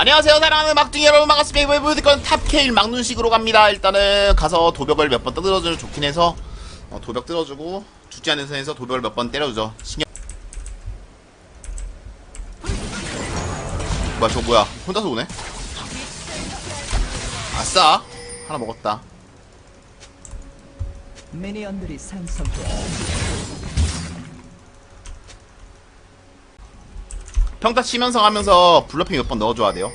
안녕하세요 사랑하는 막둥이 여러분. 반갑습니다. 이번에 보여드릴 건 탑케일 막눈식으로 갑니다. 일단은 가서 도벽을 몇번 뜯어주면 좋긴 해서 어, 도벽 뜯어주고 죽지 않는 선에서 도벽을 몇 번 때려주죠. 신경 뭐야 저거 뭐야? 혼자서 오네? 아싸! 하나 먹었다. 미니언들이 상성돼 평타 치면서 하면서 블러핑 몇 번 넣어줘야 돼요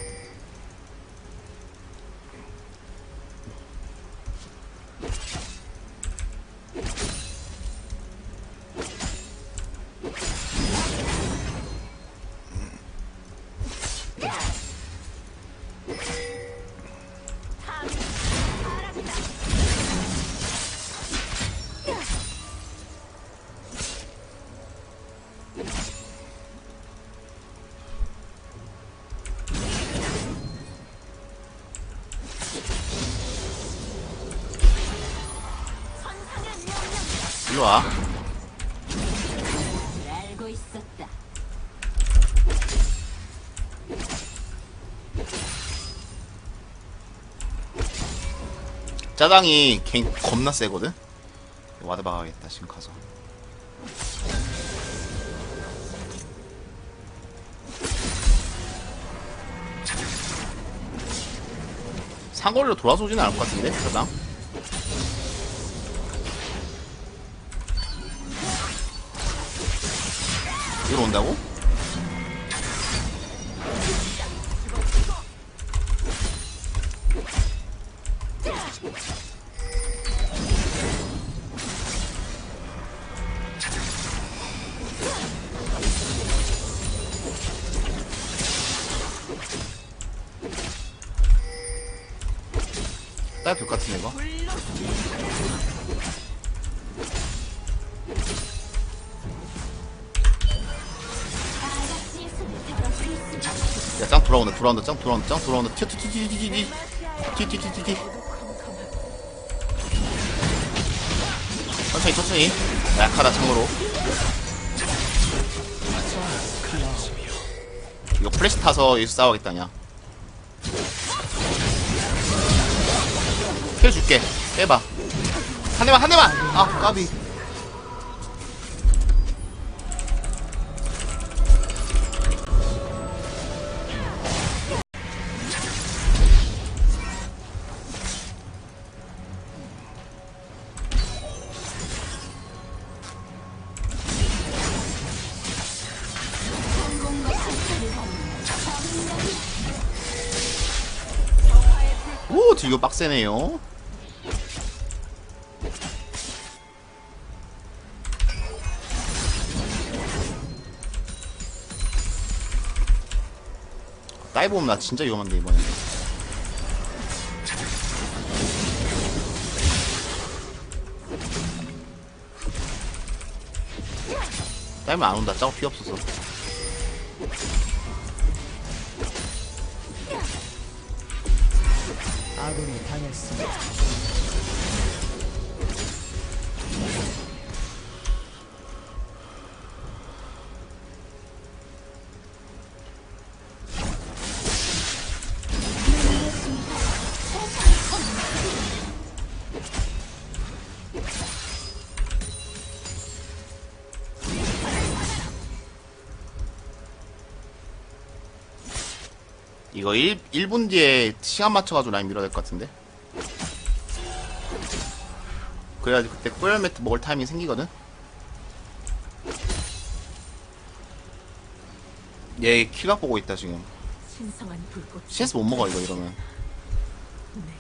있었다. 짜장이 갱 겁나 세거든? 와드 박아야겠다 지금 가서. 상거리로 돌아서 오지는 않을 것 같은데 짜장 이리로 온다고? 따야 될것 같은데 이거 돌아온다 돌아온다 짱 돌아온다 짱 돌아온다. 튀튀튀튀튀 튀튀튀튀 천천히 천천히. 약하다 참고로. 이거 플래시 타서 여기서 싸워야겠다냐 킬 줄게. 빼봐. 한 대만 한 대만! 아 까비. 오 딜교 빡세네요. 다이브 오면 나 진짜 위험한데 이번에 다이브 안 온다. 짜고 피 없어서 아군이 당했습니다. 이거 1, 1분 뒤에 시간 맞춰가지고 라인 밀어야 될 것 같은데? 그래야지 그때 꼬열 매트 먹을 타이밍이 생기거든? 얘 킬각 보고 있다 지금. 신성한 불꽃. CS 못 먹어 이거 이러면. 내가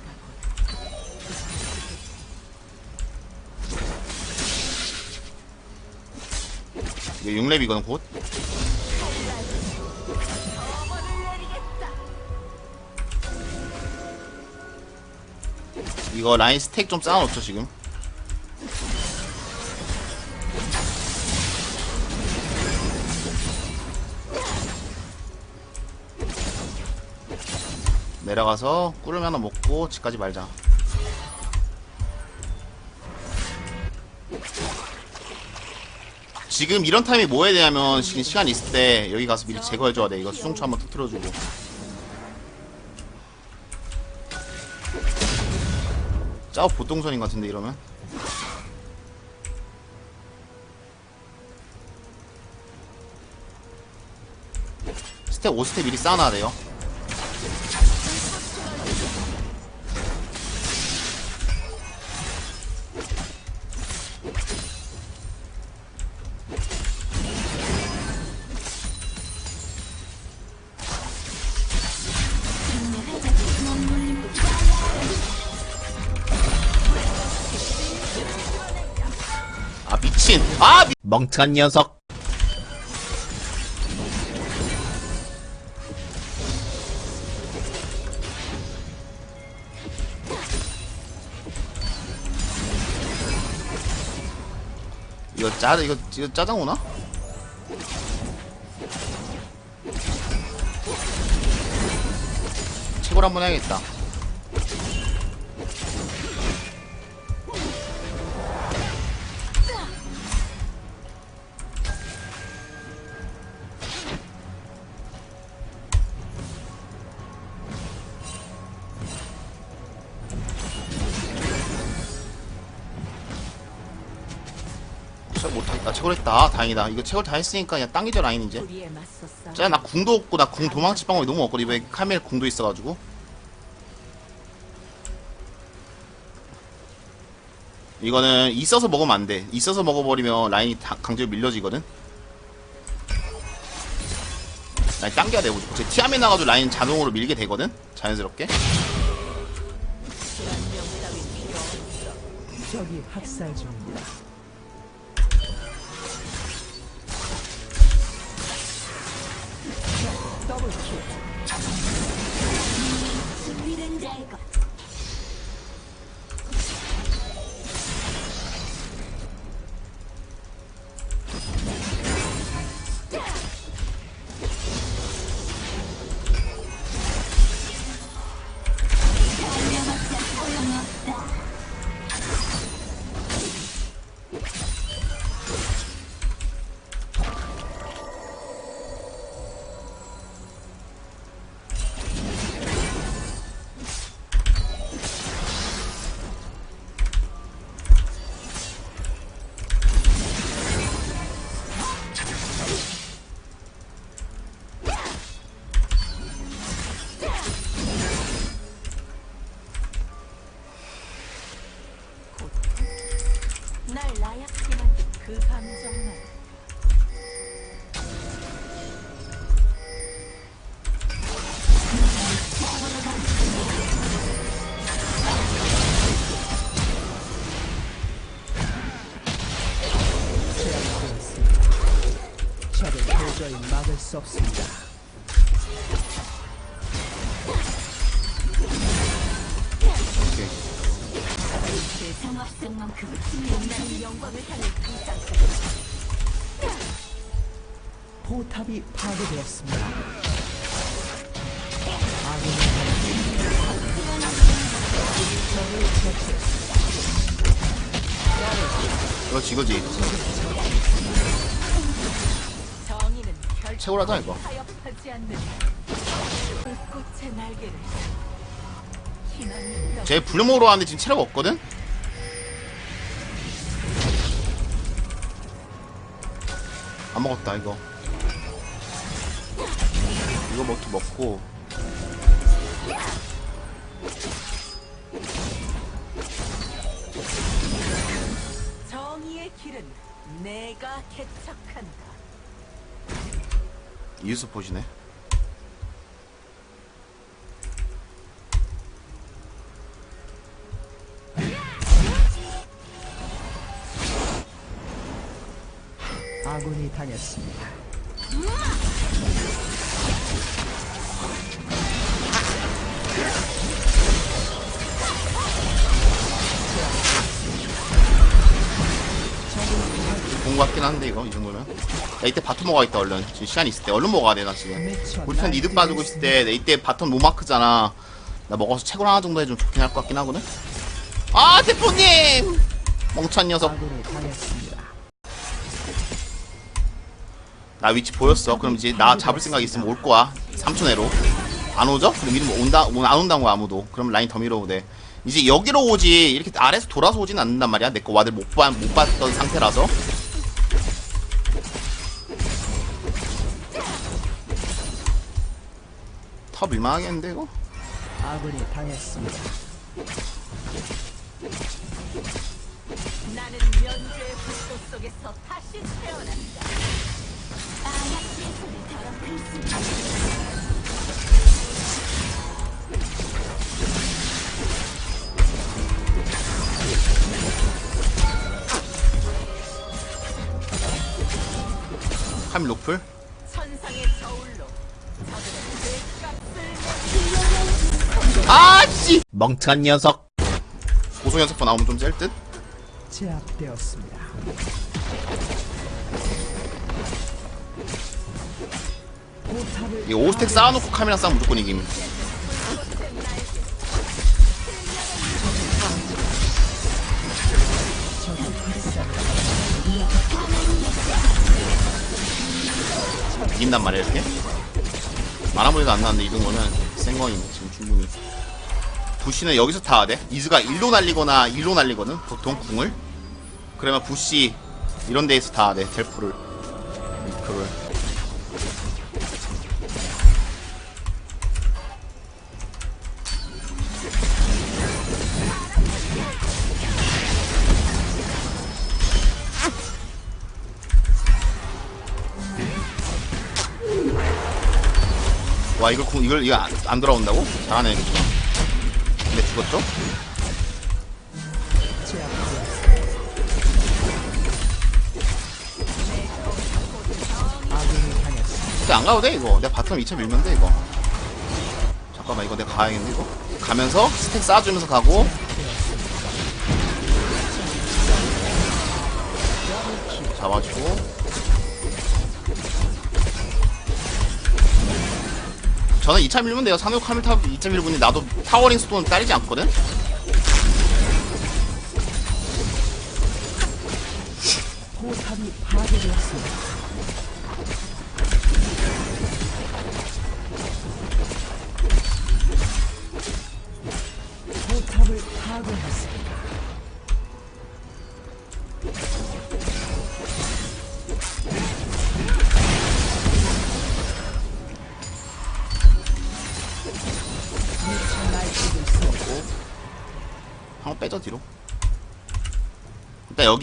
이거 6렙 이거든 곧 이거 라인 스택 좀 쌓아놓죠 지금. 내려가서 꿀을 하나 먹고 집까지 말자. 지금 이런 타임이 뭐 되냐면 지금 시간 있을 때 여기 가서 미리 제거해줘야 돼. 이거 수중초 한번 터트려주고 짜오 보통선인 것 같은데 이러면? 스텝 5스텝 미리 쌓아놔야 돼요 미친 아 미... 멍청한 녀석 이거 짜 이거 이거 짜장 오나? 최고로 한번 해야겠다. 최고 못하겠다. 최고를 했다. 아, 다행이다. 이거 최고를 다 했으니까 그냥 땅이죠 라인 이제. 자, 나 궁도 없고 나 궁 도망칠 방법이 너무 없거든. 이번에 카멜 궁도 있어가지고. 이거는 있어서 먹으면 안 돼. 있어서 먹어버리면 라인이 다 강제로 밀려지거든. 라인 당겨야 돼. 무조건. 제 티아메 나가지고 라인 자동으로 밀게 되거든. 자연스럽게. 적이 학살 중입니다. 더블 킬. 준비된 자의 것. 도저히 막을 수 없습니다. 포탑이 파괴되었습니다. 그렇지, 이거지. 최고라자, 이거. 쟤 불려먹으러 왔는데 지금 체력 없거든? 안 먹었다 이거 이거 먹기 먹고 정의의 길은 내가 개척한다. 이유스 보시네 아군이 당했습니다. 같긴 한데 이거 이 정도면. 야 이때 바텀 먹어야겠다 얼른. 지금 시간 있을 때. 얼른 먹어야 돼 나 지금. 우리 편 이득 빠지고 있을 때 이때 바텀 노마크잖아. 나 먹어서 채굴 하나 정도 해주면 좋긴 할 것 같긴 하거든? 아 대표님! 멍청한 녀석. 나 위치 보였어. 그럼 이제 나 잡을 생각 있으면 올 거야. 3초 내로. 안 오죠? 그럼 이름 온다 오- 안 온다고 아무도. 그럼 라인 더 밀어도 돼. 이제 여기로 오지. 이렇게 아래에서 돌아서 오진 않는단 말이야. 내 거 와들 못, 봐, 못 봤던 상태라서 탑 밀만하겠는데 이거? 아군이 당했습니다. 나는 면죄의 불꽃 속에서 다시 태어난다. 수 있다. 카밀 노플 아씨! 멍청한 녀석. 고소 연습부 나오면 좀짤 듯? 제압되었습니다. 포탑을 이거 5스택 쌓아놓고 카메라 싸움 무조건 이김. 이긴단 말이야 이렇게? 마라보리도 안 나왔는데 이긴 거는 센 거이네 지금 충분히 부시는 여기서 타야 돼? 이즈가 일로 날리거나 일로 날리거든? 보통 궁을? 그러면 부시 이런 데에서 타야 돼 델프를. 이프를 와 이걸 공- 이걸 이거 안, 안 돌아온다고? 잘하네 이거 죽었죠? 근데 안 가도 돼 이거. 내가 바텀 2차 밀면 돼 이거. 잠깐만 이거 내가 가야겠네 이거. 가면서 스택 쌓아주면서 가고. 잡아주 저는 2차 밀면 돼요 상륙 카밀 타 2차 밀분이 나도 타워링 스톤 딸리지 않거든 포탑이 파괴되었습니다.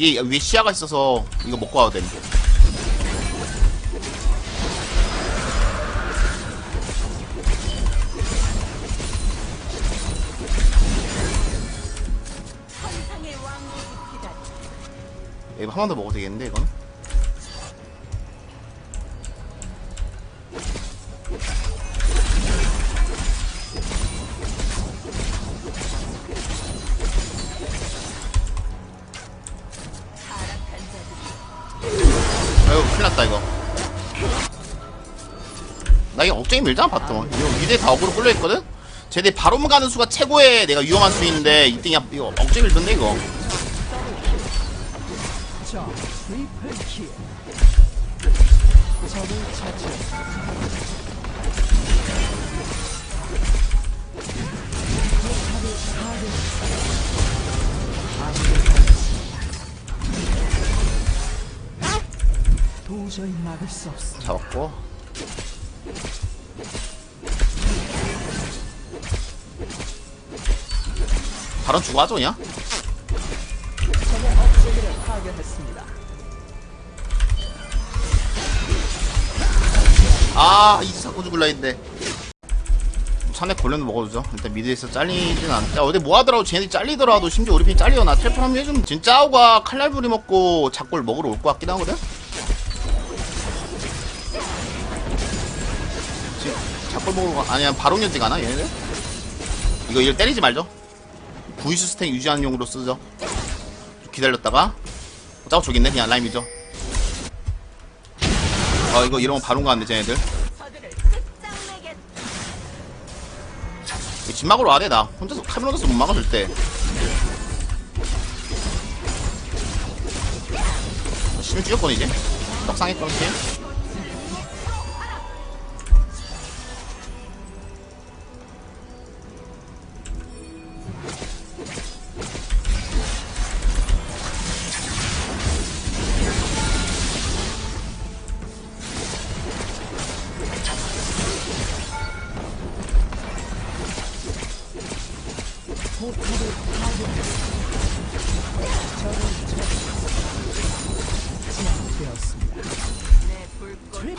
여기 위에 시야가 있어서 이거 먹고 와도 왕국이 기다려. 이거 한 번 더 먹어도 되겠는데 이건 아이고 큰일 났다 이거. 나 이거 억제기 밀자 봤더만 이거 미대 다 어그로 끌려있거든? 쟤네 바로 가는 수가 최고의 내가 위험한 수인데 이때 야 이거 억제기 밀던데 이거 도저히 막을 수 없습니다. 잡았고. 바로 주고 하죠 그냥? 억제기를 파괴했습니다. 아 이제 자꾸 죽을라 했는데 산에 걸려도 먹어주죠. 일단 미드에서 잘리진 않자 어디 뭐 하더라도 쟤네들이 잘리더라도 심지어 우리 편이 잘리거나 트래플 한번 해주면 진짜 짜오가 칼날부리 먹고 작골 먹으러 올 것 같긴 하거든 지금 먹으러 가. 아니야 바로 연지 가나 얘네들? 이거 이걸 때리지 말죠. 부이스 스택 유지하는 용으로 쓰죠. 기다렸다가. 짜오 저기 있네 그냥 라임이죠. 아 이거 이러면 바로 가는데 쟤네들. 막으러 와야 돼, 나. 혼자서, 카메라 혼자서 못 막아줄 때. 심을 찢었거든, 이제. 떡상했거든,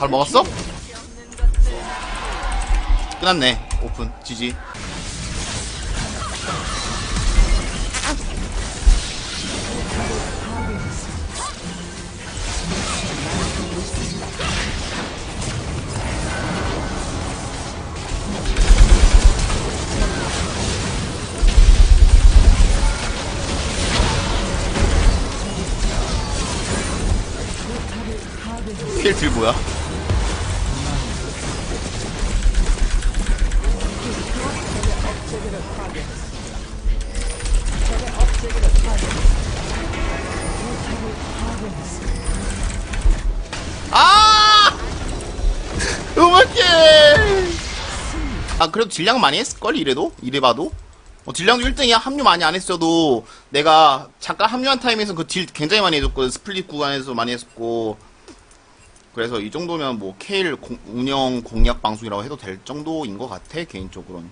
발 먹었어? 끝났네. 오픈. 지지. 필들 뭐야? 아! 음악해! 아, 그래도 딜량 많이 했을걸, 이래도? 이래봐도? 어, 딜량도 1등이야. 합류 많이 안 했어도, 내가 잠깐 합류한 타임에서 그 딜 굉장히 많이 해줬거든. 스플릿 구간에서 많이 했었고. 그래서 이 정도면 뭐, 케일 공- 운영 공략 방송이라고 해도 될 정도인 것 같아, 개인적으로는.